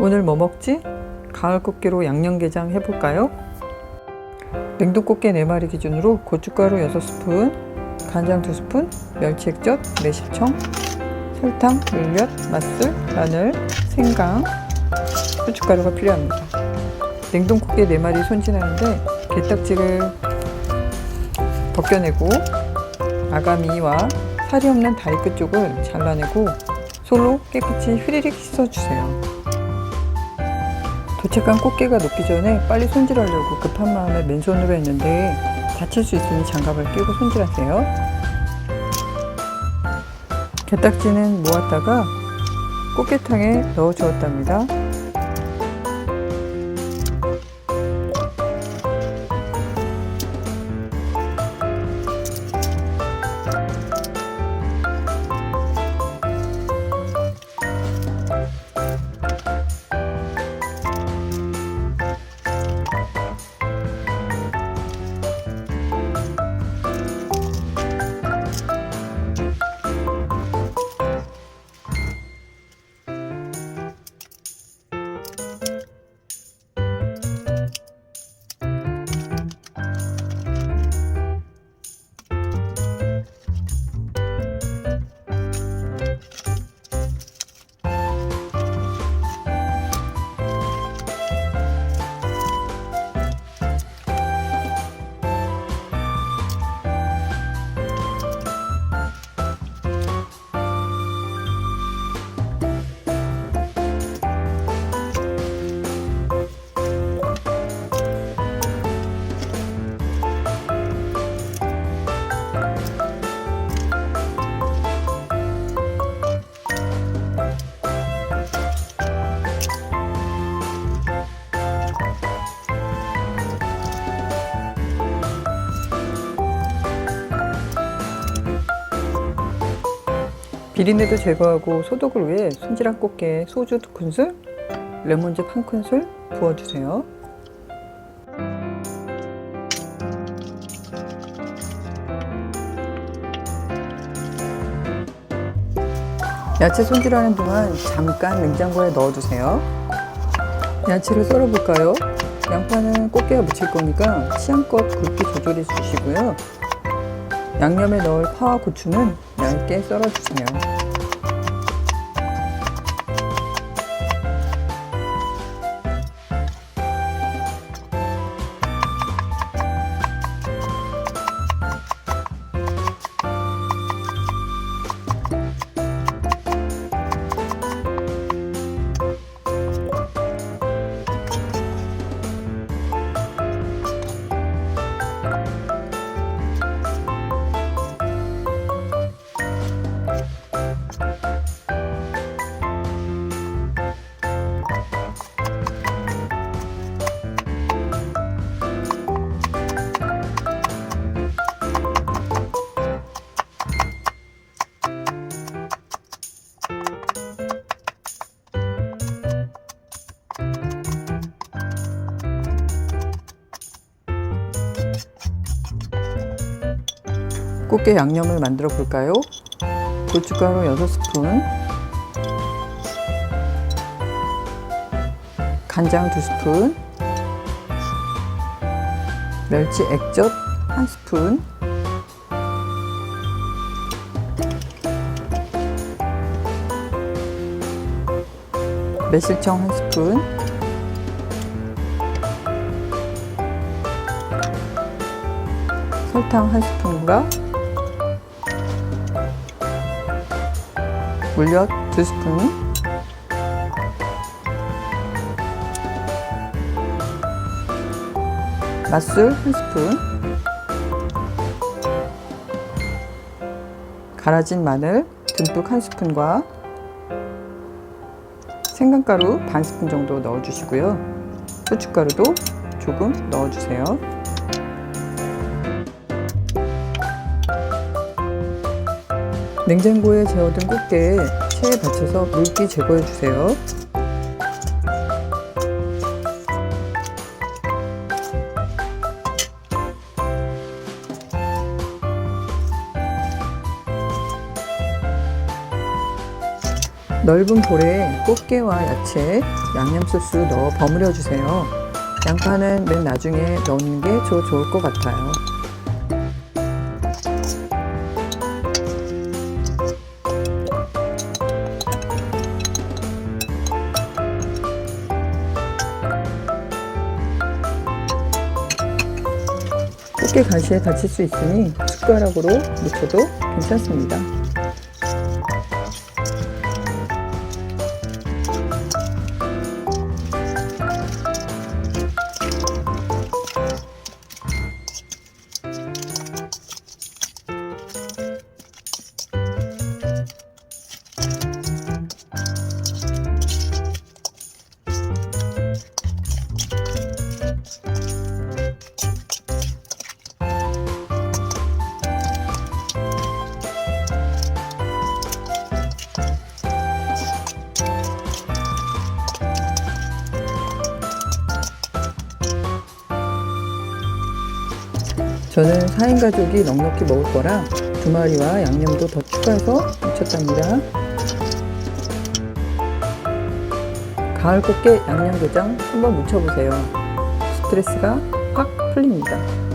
오늘 뭐 먹지? 가을 꽃게로 양념게장 해볼까요? 냉동 꽃게 4마리 기준으로 고춧가루 6스푼, 간장 2스푼, 멸치 액젓, 매실청, 설탕, 물엿, 맛술, 마늘, 생강, 후춧가루가 필요합니다. 냉동 꽃게 4마리 손질하는데 게딱지를 벗겨내고 아가미와 살이 없는 다리 끝 쪽을 잘라내고 솔로 깨끗이 휘리릭 씻어주세요. 도착한 꽃게가 녹기 전에 빨리 손질하려고 급한 마음에 맨손으로 했는데 다칠 수 있으니 장갑을 끼고 손질하세요. 게딱지는 모았다가 꽃게탕에 넣어 주었답니다. 비린내도 제거하고 소독을 위해 손질한 꽃게에 소주 2큰술, 레몬즙 1큰술 부어주세요. 야채 손질하는 동안 잠깐 냉장고에 넣어두세요. 야채를 썰어볼까요? 양파는 꽃게가 묻힐 거니까 취향껏 굵기 조절해 주시고요. 양념에 넣을 파와 고추는 얇게 썰어주세요. 꽃게 양념을 만들어 볼까요? 고춧가루 6스푼, 간장 2스푼, 멸치 액젓 1스푼, 매실청 1스푼, 설탕 1스푼과 물엿 2스푼. 맛술 1스푼. 갈아진 마늘 듬뿍 1스푼과 생강가루 반 스푼 정도 넣어주시고요. 후춧가루도 조금 넣어주세요 냉장고에 재워둔 꽃게에 체에 받쳐서 물기 제거해 주세요. 넓은 볼에 꽃게와 야채, 양념 소스 넣어 버무려 주세요. 양파는 맨 나중에 넣는 게더 좋을 것 같아요. 꽃게 가시에 다칠 수 있으니 숟가락으로 묻혀도 괜찮습니다. 저는 4인 가족이 넉넉히 먹을 거라 두 마리와 양념도 더 추가해서 묻혔답니다. 가을 꽃게 양념게장 한번 묻혀보세요. 스트레스가 확 풀립니다.